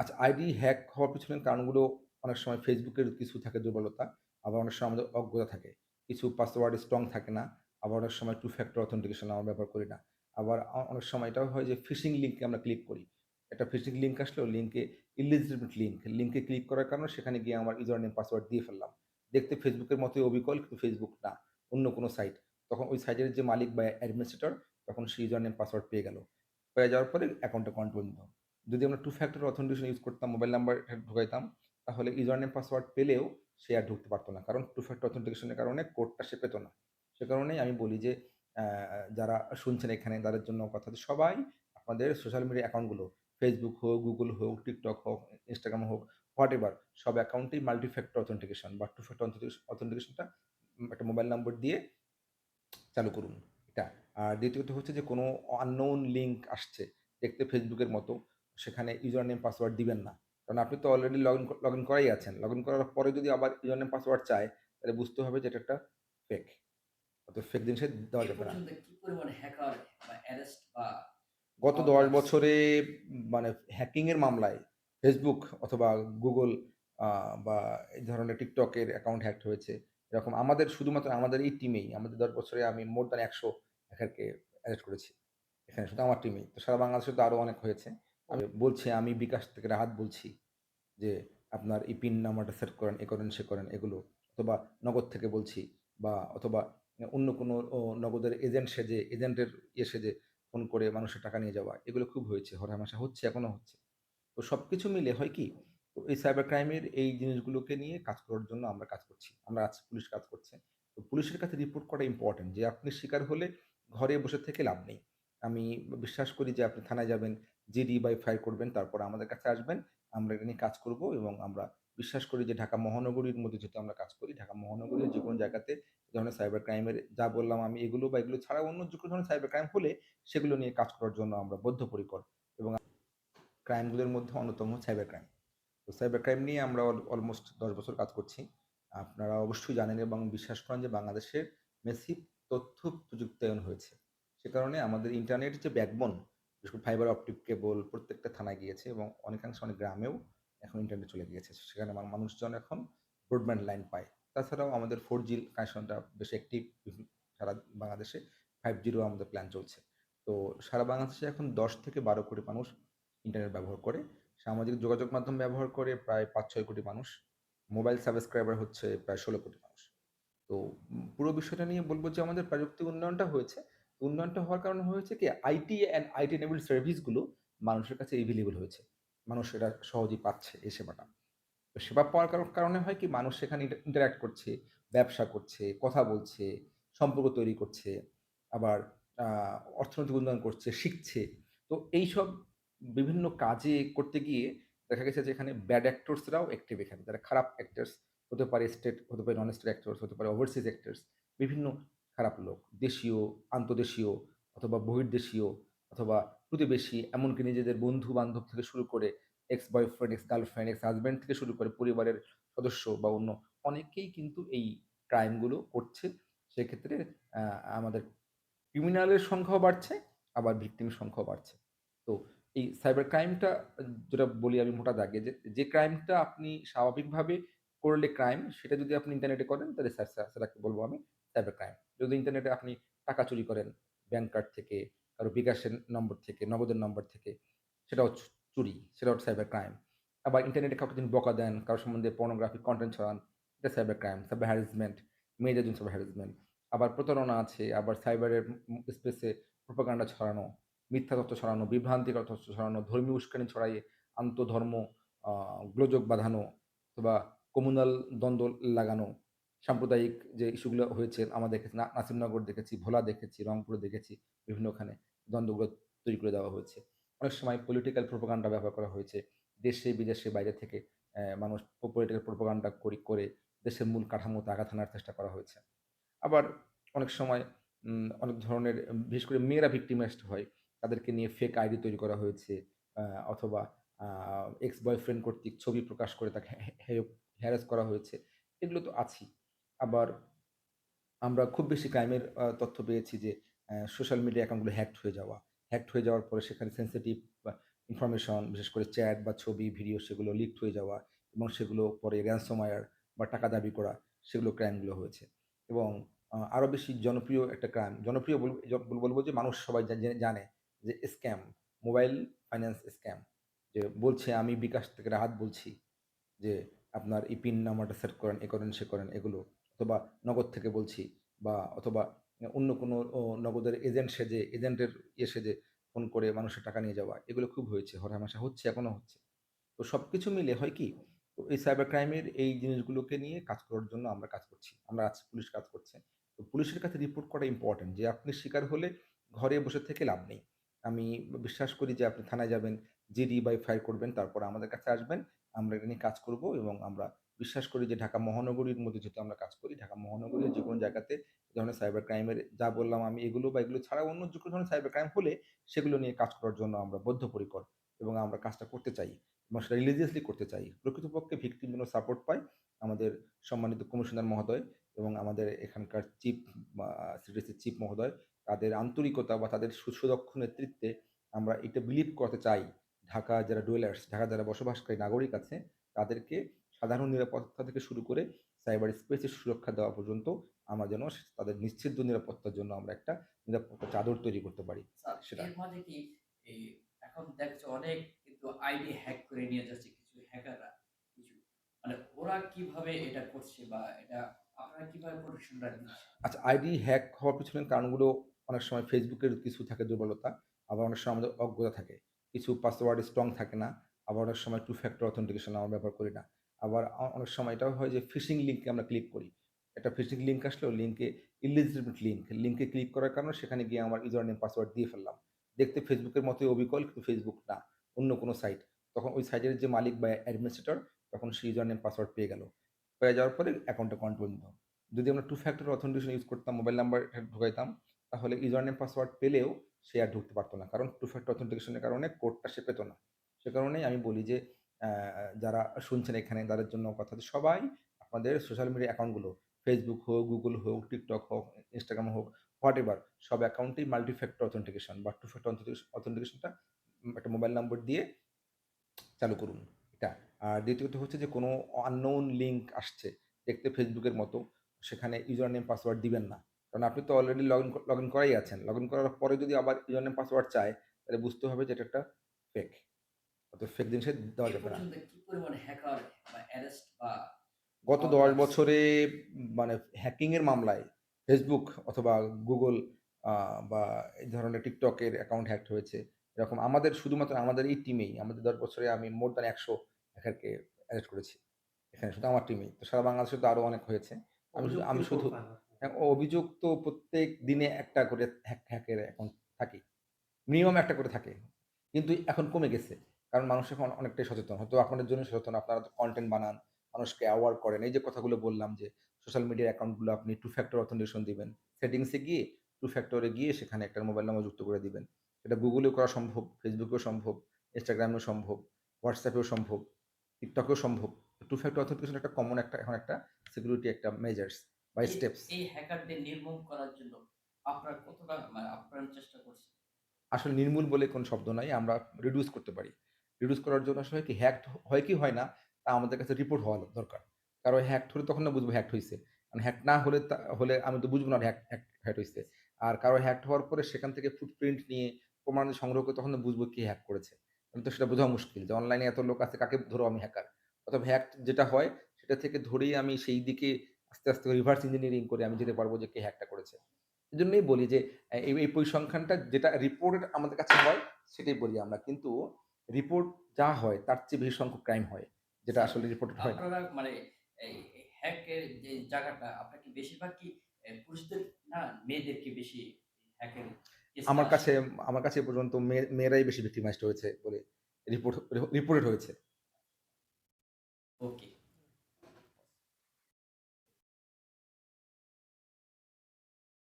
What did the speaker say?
আচ্ছা ID hack হওয়ার পেছনের কারণগুলো অনেক সময় ফেসবুকের কিছু থাকে দুর্বলতা, আবার অনেক সময় আমাদের অজ্ঞতা থাকে। কিছু পাসওয়ার্ড স্ট্রং থাকে না, আবার অনেক সময় টু ফ্যাক্টর অথেন্টিকেশন আমরা ব্যবহার করি না। আবার অনেক সময় এটাও হয় যে ফিশিং লিঙ্কে আমরা ক্লিক করি। একটা ফিশিং লিঙ্ক আসলো, লিংকে ইলিজিবল লিঙ্ক লিংকে ক্লিক করার কারণে সেখানে গিয়ে আমার ইউজার নেম পাসওয়ার্ড দিয়ে ফেললাম। দেখতে ফেসবুকের মতোই অবিকল কিন্তু ফেসবুক না, অন্য কোনো সাইট। তখন ওই সাইটের যে মালিক বা অ্যাডমিনিস্ট্রেটর তখন সে ইউজার নেম পাসওয়ার্ড পেয়ে গেল। পেয়ে যাওয়ার পরে অ্যাকাউন্টটা কন্টিনিউ যদি আমরা টু ফ্যাক্টর অথেন্টিকেশন ইউজ করতাম, মোবাইল নাম্বার ঢুকাইতাম, তাহলে ইউজার নেম পাসওয়ার্ড পেলেও সে আর ঢুকতে পারতো না। কারণ টু ফ্যাক্টর অথেন্টিকেশন এর কারণে কোডটা সে পেত না। সে কারণেই আমি বলি যে যারা শুনছেন এখানে তাদের জন্য কথা সবাই আপনাদের সোশ্যাল মিডিয়া অ্যাকাউন্টগুলো ফেসবুক হোক, গুগল হোক, টিকটক হোক, ইনস্টাগ্রাম হোক, হোয়াটএভার সব অ্যাকাউন্টেই মাল্টি ফ্যাক্টর অথেন্টিকেশন বা টু ফ্যাক্টর অথেন্টিকেশন অথেন্টিকেশনটা একটা মোবাইল নম্বর দিয়ে চালু করুন। এটা। আর দ্বিতীয়ত হচ্ছে যে কোনো আননোন লিঙ্ক আসছে দেখতে ফেসবুকের মতো সেখানে ইউজার নেম পাসওয়ার্ড দিবেন না। কারণ আপনি তো অলরেডি লগইন লগ ইন করাই আছেন। লগ ইন করার পরে যদি আবার ইউজার নেম পাসওয়ার্ড চায়, তাহলে বুঝতে হবে যে এটা একটা ফেক। অতএব ফেক জিনিসে দেওয়া যাবে না। গত দশ বছরে মানে হ্যাকিং এর মামলায় ফেসবুক অথবা গুগল বা এই ধরনের টিকটকের অ্যাকাউন্ট হ্যাক হয়েছে। এরকম আমাদের শুধুমাত্র আমাদের এই টিমেই আমাদের ১০ বছরে আমি মোর দ্যান ১০০ হ্যাকারকে অ্যারেস্ট করেছি। এখানে শুধু আমার টিমেই। তো সারা বাংলাদেশে তো আরও অনেক হয়েছে। আমি বলছি আমি বিকাশ থেকে রাহাত বলছি যে, "আপনার এই পিন নাম্বারটা সেট করেন, এ করেন, সে করেন" এগুলো। অথবা নগদ থেকে বলছি বা অথবা অন্য কোনো নগদের এজেন্ট সেজে এজেন্টের ইয়ে সেজে ফোন করে মানুষের টাকা নিয়ে যাওয়া। এগুলো খুব হয়েছে। হরহামেশা হচ্ছে, এখনও হচ্ছে। তো সব কিছু মিলে হয় কি? তো এই সাইবার ক্রাইমের এই জিনিসগুলোকে নিয়ে কাজ করার জন্য আমরা কাজ করছি। আমরা আজ পুলিশ কাজ করছে। তো পুলিশের কাছে রিপোর্ট করা ইম্পোর্টেন্ট যে আপনি শিকার হলে ঘরে বসে থেকে লাভ নেই। আমি বিশ্বাস করি যে আপনি থানায় যাবেন, জিডি বা এফআইআর করবেন, তারপর আমাদের কাছে আসবেন। আমরা এটা নিয়ে কাজ করব এবং আমরা বিশ্বাস করি যে ঢাকা মহানগরীর মধ্যে যেহেতু আমরা কাজ করি, ঢাকা মহানগরীর যে কোনো জায়গাতে ধরনের সাইবার ক্রাইমের যা বললাম আমি এগুলো বা এগুলো ছাড়া অন্য যে কোনো ধরনের সাইবার ক্রাইম হলে সেগুলো নিয়ে কাজ করার জন্য আমরা বদ্ধপরিকর এবং ক্রাইমগুলোর মধ্যে অন্যতম সাইবার ক্রাইম। তো সাইবার ক্রাইম নিয়ে আমরা অল অলমোস্ট ১০ বছর কাজ করছি। আপনারা অবশ্যই জানেন এবং বিশ্বাস করেন যে বাংলাদেশের মেসিভ তথ্য প্রযুক্তায়ন হয়েছে। সে কারণে আমাদের ইন্টারনেট যে ব্যাকবোন, বিশেষ ফাইবার অপটিক কেবল প্রত্যেকটা থানায় গিয়েছে এবং অনেকাংশে অনেক গ্রামেও এখন ইন্টারনেট চলে গিয়েছে। সেখানে মানুষজন এখন ব্রডব্যান্ড লাইন পায়। তাছাড়াও আমাদের 4G কানেকশনটা বেশ অ্যাক্টিভ সারা বাংলাদেশে। ফাইভ জিরও আমাদের প্ল্যান চলছে। তো সারা বাংলাদেশে এখন ১০ থেকে ১২ কোটি মানুষ ইন্টারনেট ব্যবহার করে। সামাজিক যোগাযোগ মাধ্যম ব্যবহার করে প্রায় ৫-৬ কোটি মানুষ। মোবাইল সাবস্ক্রাইবার হচ্ছে প্রায় ১৬ কোটি মানুষ। তো পুরো বিষয়টা নিয়ে বলব যে আমাদের প্রযুক্তি উন্নয়নটা হয়েছে। উন্নয়নটা হওয়ার কারণে হয়েছে কি আইটি অ্যান্ড আইটি এনেবলড সার্ভিসগুলো মানুষের কাছে এভেইলেবল হয়েছে। মানুষ এটা সহজেই পাচ্ছে এই সেবাটা। তো সেবা পাওয়ার কার কারণে হয় কি মানুষ সেখানে ইন্টা ইন্টারেক্ট করছে, ব্যবসা করছে, কথা বলছে, সম্পর্ক তৈরি করছে, আবার অর্থনৈতিক উন্নয়ন করছে, শিখছে। তো এইসব বিভিন্ন কাজে করতে গিয়ে দেখা গেছে যে এখানে ব্যাড অ্যাক্টরস রাও অ্যাক্টিভ এখানে। যারা খারাপ অ্যাক্টরস হতে পারে স্টেট, হতে পারে নন স্টেট অ্যাক্টরস, হতে পারে ওভারসিজ অ্যাক্টরস, বিভিন্ন খারাপ লোক। দেশীয়, আন্তদেশীয় অথবা বহির্দেশীয় অথবা প্রতিবেশী এমনকি নিজেদের বন্ধু-বান্ধব থেকে শুরু করে ex boyfriend, ex girlfriend, ex husband থেকে শুরু করে পরিবারের সদস্য বা অন্য অনেকেই কিন্তু এই ক্রাইমগুলো করছে। সেক্ষেত্রে আমাদের ক্রিমিনালের সংখ্যাও বাড়ছে, আবার ভিকটিমের সংখ্যাও বাড়ছে। তো এই সাইবার ক্রাইমটা যেটা বলি আমি মোটা দাগে যে, যে ক্রাইমটা আপনি স্বাভাবিকভাবে করলে ক্রাইম সেটা যদি আপনি ইন্টারনেটে করেন তাহলে সা সা সেটাকে বলব আমি সাইবার ক্রাইম। যদি ইন্টারনেটে আপনি টাকা চুরি করেন ব্যাংক কার্ড থেকে, কারও বিকাশের নম্বর থেকে, নগদের নম্বর থেকে সেটাও চুরি, সেটাও সাইবার ক্রাইম। আবার ইন্টারনেটে কাউকে যদি বকা দেন, কারও সম্বন্ধে পর্নোগ্রাফিক কন্টেন্ট ছড়ান, এটা সাইবার ক্রাইম, সাইবার হ্যারাসমেন্ট, মেয়েদের জন্য সাইবার হ্যারাসমেন্ট। আবার প্রতারণা আছে, আবার সাইবারের স্পেসে প্রোপাগান্ডা ছড়ানো, মিথ্যা তথ্য ছড়ানো, বিভ্রান্তিকর তথ্য ছড়ানো, ধর্মীয় উস্কানি ছড়াইয়ে আন্তধর্ম গোলযোগ বাঁধানো অথবা কম্যুনাল দ্বন্দ্ব লাগানো, সাম্প্রদায়িক যে ইস্যুগুলো হয়েছে আমরা দেখেছি নাসিমনগর দেখেছি, ভোলা দেখেছি, রংপুর দেখেছি, বিভিন্ন ওখানে দ্বন্দ্বগুলো তৈরি করে দেওয়া হয়েছে। অনেক সময় পলিটিক্যাল প্রোপাগান্ডা ব্যবহার করা হয়েছে। দেশে বিদেশে বাইরে থেকে মানুষ পলিটিক্যাল প্রোপাগান্ডা করি করে দেশের মূল কাঠামোতে আঘাত হানার চেষ্টা করা হয়েছে। আবার অনেক সময় অনেক ধরনের বিশেষ করে মেয়েরা ভিক্টিমাইজড হয়। তাদেরকে নিয়ে ফেক আইডি তৈরি করা হয়েছে। অথবা এক্স বয়ফ্রেন্ড কর্তৃক ছবি প্রকাশ করে তাকে হ্যারাস করা হয়েছে। এগুলো তো আছেই। আবার আমরা খুব বেশি ক্রাইমের তথ্য পেয়েছি যে সোশ্যাল মিডিয়া অ্যাকাউন্টগুলো হ্যাকড হয়ে যাওয়া। হ্যাকড হয়ে যাওয়ার পরে সেখানে সেনসিটিভ ইনফরমেশন বিশেষ করে চ্যাট বা ছবি, ভিডিও সেগুলো লিকড হয়ে যাওয়া এবং সেগুলো পরে ransomware বা টাকা দাবি করা সেগুলো ক্রাইমগুলো হয়েছে। এবং আরও বেশি জনপ্রিয় একটা ক্রাইম, জনপ্রিয় বলব যে মানুষ সবাই জানে যে স্ক্যাম, মোবাইল ফাইন্যান্স স্ক্যাম। যে বলছে আমি বিকাশ থেকে রাহাত বলছি যে আপনার এই পিন নাম্বারটা সেট করেন, এ করেন, সে করেন এগুলো। অথবা নগদ থেকে বলছি বা অথবা অন্য কোনো নগদের এজেন্ট সেজে এজেন্টের ইয়ে সেজে ফোন করে মানুষের টাকা নিয়ে যাওয়া। এগুলো খুব হয়েছে, হরহামেশা হচ্ছে, এখনও হচ্ছে। তো সব কিছু মিলে হয় কি? তো এই সাইবার ক্রাইমের এই জিনিসগুলোকে নিয়ে কাজ করার জন্য আমরা কাজ করছি। আমরা আজ পুলিশ কাজ করছে। তো পুলিশের কাছে রিপোর্ট করা ইম্পোর্টেন্ট যে আপনি শিকার হলে ঘরে বসে থেকে লাভ নেই। আমি বিশ্বাস করি যে আপনি থানায় যাবেন, জিডি বা এফআইআর করবেন, তারপর আমাদের কাছে আসবেন। আমরা এটা নিয়ে কাজ করব এবং আমরা বিশ্বাস করি যে ঢাকা মহানগরীর মধ্যে যেহেতু আমরা কাজ করি, ঢাকা মহানগরীর যে কোনো জায়গাতে ধরনের সাইবার ক্রাইমের যা বললাম আমি এগুলো বা এগুলো ছাড়া অন্য যেকোনো ধরনের সাইবার ক্রাইম হলে সেগুলো নিয়ে কাজ করার জন্য আমরা বদ্ধপরিকর এবং আমরা কাজটা করতে চাই এবং সেটা রিলিজিয়াসলি করতে চাই। প্রকৃতপক্ষে ভিকটিম যেন সাপোর্ট পায় আমাদের সম্মানিত কমিশনার মহোদয় এবং আমাদের এখানকার চিফ আ সিটিসির চিফ মহোদয় তাদের আন্তরিকতা বা তাদের সুদক্ষ নেতৃত্বে আমরা এটা বিলিভ করতে চাই। ঢাকা যারা ডুয়েলার্স, ঢাকা যারা বসবাসকারী নাগরিক আছে তাদেরকে সাধারণ নিরাপত্তা থেকে শুরু করে সাইবার স্পেসের সুরক্ষা দেওয়া পর্যন্ত আমরা যেন তাদের নিশ্চিদ্র নিরাপত্তার জন্য আমরা একটা নিরাপত্তা চাদর তৈরি করতে পারি। সেটা। এখন দেখছে অনেক কিন্তু আইডি হ্যাক করে নিয়ে যাচ্ছে কিছু হ্যাকাররা কিছু। মানে ওরা কীভাবে এটা করছে বা এটা আপনারা কীভাবে? আচ্ছা আইডি হ্যাক হওয়ার পিছনের কারণগুলো অনেক সময় ফেসবুকের কিছু থাকে দুর্বলতা, আবার অনেক সময় আমাদের অজ্ঞতা থাকে। কিছু পাসওয়ার্ড স্ট্রং থাকে না, আবার অনেক সময় টু ফ্যাক্টর অথেন্টিকেশন আমরা ব্যবহার করি না। আবার অনেক সময় এটাও হয় যে ফিশিং লিঙ্কে আমরা ক্লিক করি। একটা ফিশিং লিংক আসলেও লিংকে ইলিজিটিমেট লিঙ্ক লিংকে ক্লিক করার কারণে সেখানে গিয়ে আমার ইউজার নেম পাসওয়ার্ড দিয়ে ফেললাম। দেখতে ফেসবুকের মতোই অবিকল কিন্তু ফেসবুক না, অন্য কোনো সাইট। তখন ওই সাইটের যে মালিক বা অ্যাডমিনিস্ট্রেটর তখন সে ইউজার নেম পাসওয়ার্ড পেয়ে গেল। পেয়ে যাওয়ার পরে অ্যাকাউন্টটা কন্ট্রোল নিল। যদি আমরা টু ফ্যাক্টর অথেন্টিকেশন ইউজ করতাম, মোবাইল নাম্বার ঢুকাইতাম, তাহলে ইউজার নেম পাসওয়ার্ড পেলেও সে আর ঢুকতে পারতো না। কারণ টু ফ্যাক্টর অথেন্টিকেশন এর কারণে কোডটা সে পেত না। সে কারণেই আমি বলি যে যারা শুনছেন এখানে তাদের জন্য কথা সবাই আপনাদের সোশ্যাল মিডিয়া অ্যাকাউন্টগুলো ফেসবুক হোক, গুগল হোক, টিকটক হোক, ইনস্টাগ্রাম হোক, হোয়াটএভার সব অ্যাকাউন্টেই মাল্টি ফ্যাক্টর অথেন্টিকেশন বা টু ফ্যাক্টর অথেন্টিকেশন অথেন্টিকেশনটা একটা মোবাইল নম্বর দিয়ে চালু করুন এটা। আর দ্বিতীয়ত হচ্ছে যে কোনো আননোন লিঙ্ক আসছে দেখতে ফেসবুকের মতো, সেখানে ইউজার নেম পাসওয়ার্ড দিবেন না। কারণ আপনি তো already log in log in করাই আছেন। লগ ইন করার পরে যদি আবার ইউজার নেম পাসওয়ার্ড চায়, তাহলে বুঝতে হবে যে এটা একটা ফেক। অতএব ফেক জিনিসে দেওয়া যাবে না। পর্যন্ত কি পরিমাণ হ্যাকার বা অ্যারেস্ট বা গত দশ বছরে মানে হ্যাকিং এর মামলায় ফেসবুক অথবা গুগল বা এই ধরনের এর অ্যাকাউন্ট হ্যাকড হয়েছে। এরকম আমাদের শুধুমাত্র আমাদের এই টিমেই আমাদের ১০ বছরে আমি মোর দ্যান ১০০ হ্যাকারকে অ্যারেস্ট করেছি। এখানে শুধু আমার টিমেই। তো সারা বাংলাদেশে তো আরও অনেক হয়েছে। আমি শুধু আমি শুধু? হ্যাঁ, অভিযোগ তো প্রত্যেক দিনে একটা করে হ্যাক হ্যাকের অ্যাকাউন্ট থাকেই। মিনিমাম একটা করে থাকে। কিন্তু এখন কমে গেছে। কারণ মানুষ এখন অনেকটাই সচেতন। হয়তো আপনাদের জন্য সচেতন। আপনারা তো কনটেন্ট বানান, মানুষকে অ্যাওয়ার করেন। এই যে কথাগুলো বললাম যে সোশ্যাল মিডিয়ার অ্যাকাউন্টগুলো আপনি টু ফ্যাক্টর অথেন্টিকেশন দিবেন। সেটিংসে গিয়ে টু ফ্যাক্টরে গিয়ে সেখানে একটা মোবাইল নাম্বার যুক্ত করে দিবেন। এটা গুগলেও করা সম্ভব, এও সম্ভব, এও সম্ভব, হোয়াটসঅ্যাপেও সম্ভব, এও সম্ভব। টু ফ্যাক্টর অথেন্টিকেশন একটা কমন একটা এখন একটা সিকিউরিটি একটা মেজার্স বা এই স্টেপস। এই হ্যাকারদের নির্মূল করার জন্য আপনারা কতটা মানে আপ্রাণ চেষ্টা করছেন? আসলে নির্মূল বলে কোনো শব্দ নাই। আমরা রিডিউস করতে পারি। রিডিউস করার জন্য আসলে কি হ্যাকড হয় কি হয় না তা আমাদের কাছে রিপোর্ট হওয়া দরকার। কারও হ্যাক হলে তখন না বুঝব হ্যাকড হয়েছে কারণ হ্যাক না হলে হলে আমি তো বুঝব না হ্যাক হ্যাক হ্যাক হইছে। আর কারও হ্যাকড হওয়ার পরে সেখান থেকে ফুটপ্রিন্ট নিয়ে প্রমাণ সংগ্রহ করে তখন বুঝব কে হ্যাক করেছে। আমি তো সেটা বোঝা মুশকিল যে অনলাইনে এত লোক আছে কাকে ধরো আমি হ্যাকার। অথবা হ্যাক যেটা হয় সেটা থেকে ধরেই আমি সেই দিকে আস্তে, আস্তে রিভার্স ইঞ্জিনিয়ারিং করে আমি যেতে পারব যে কে হ্যাকটা করেছে। এজন্যই বলি যে এই এই পরিসংখ্যানটা যেটা রিপোর্টেড আমাদের কাছে হয় সেটাই বলি আমরা। কিন্তু রিপোর্ট যা হয় তার চেয়ে বেশি সংখ্যক ক্রাইম হয়। যেটা আসলে রিপোর্ট হয় না। মানে এই হ্যাকের যে জায়গাটা আপনার কি বেশিরভাগ কি পুরুষদের না মেয়েদেরকে বেশি হ্যাকের আমার কাছে আমার কাছে পর্যন্ত মেয়ে মেয়েরাই বেশি ভিক্টিমাইজড হয়েছে বলে রিপোর্ট রিপোর্টেড হয়েছে। ওকে।